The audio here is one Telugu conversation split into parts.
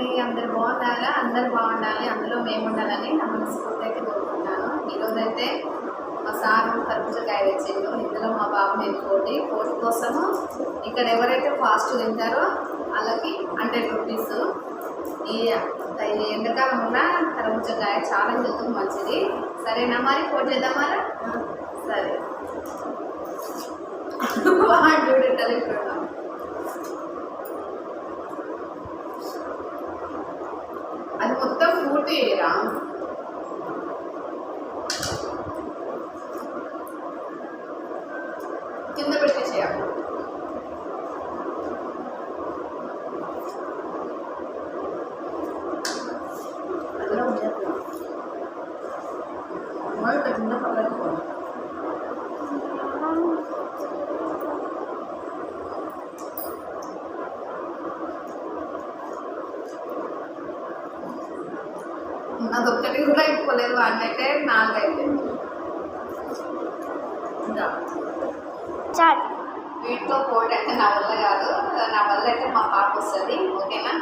అండి అందరు బాగున్నారా? అందరు బాగుండాలి అందులో మేము ఉండాలని నా మనస్ఫూర్తి అయితే కోరుకుంటున్నాను. ఈరోజు అయితే మా సార్ కర్బూజకాయ తెచ్చిండు ఇందులో మా బాబు నేను కోటి కోటి కోసము ఇక్కడ ఎవరైతే ఫాస్ట్ తింటారో వాళ్ళకి హండ్రెడ్ రూపీస్ ఈ ఈ ఎండాకాలం ఉన్న కర్బూజకాయ చాలా హెల్త్ మంచిది. సరేనా మరి? కోటి చేద్దామా సరే. వాడు చూడండి ఇప్పుడు అది మొత్తం పూర్తి చేయరా కింద పెట్టేసేయాలి అందులో ఉంచేద్దాం. అమ్మ, ఇక్కడ కింద పక్కన అదొక్కటి కూడా అయిపోలేదు అన్నైతే నాలుగైతే. వీటితో పోటీ అంటే నా వల్ల కాదు నా వల్ల అయితే మా పాప వస్తుంది ఓకేనా?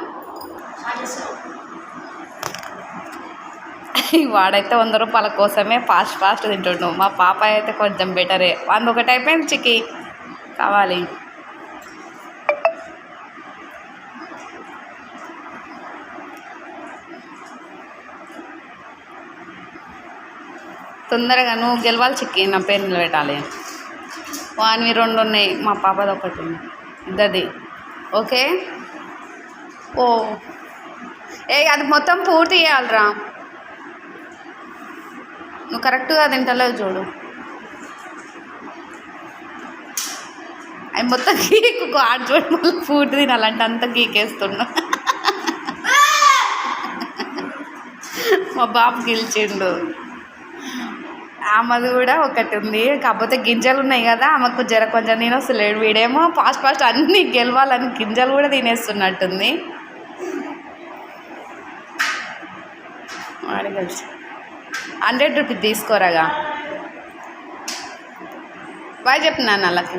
వాడైతే వంద రూపాయల కోసమే ఫాస్ట్ ఫాస్ట్ తింటుండు. మా పాప అయితే కొంచెం బెటరే. వంద ఒకటి అయిపోయింది చికి కావాలి. తొందరగా నువ్వు గెలవాలి చిక్కి నా పేరు నిలబెట్టాలి. వానివి రెండు ఉన్నాయి మా పాపది ఒకటి ఉంది. ఇద్దరిది. ఓకే? ఓ. ఏ అది మొత్తం పూర్తి చేయాలిరా. నువ్వు కరెక్ట్గా తింటలేవు చూడు. అవి మొత్తం గీకు ఆడు చూడు మళ్ళీ పూర్తి తినాలంటే అంత గీకేస్తున్నా. మా బాబు గెలిచిండు. ఆమెది కూడా ఒకటి ఉంది. కాకపోతే గింజలు ఉన్నాయి కదా ఆమెకు జర కొంచెం తినొస్తలేడు వీడేమో ఫాస్ట్ ఫాస్ట్ అన్నీ గెలవాలని గింజలు కూడా తినేస్తున్నట్టుంది. హండ్రెడ్ రూపీస్ తీసుకోరాగా బాయ్ చెప్తున్నాను వాళ్ళకి.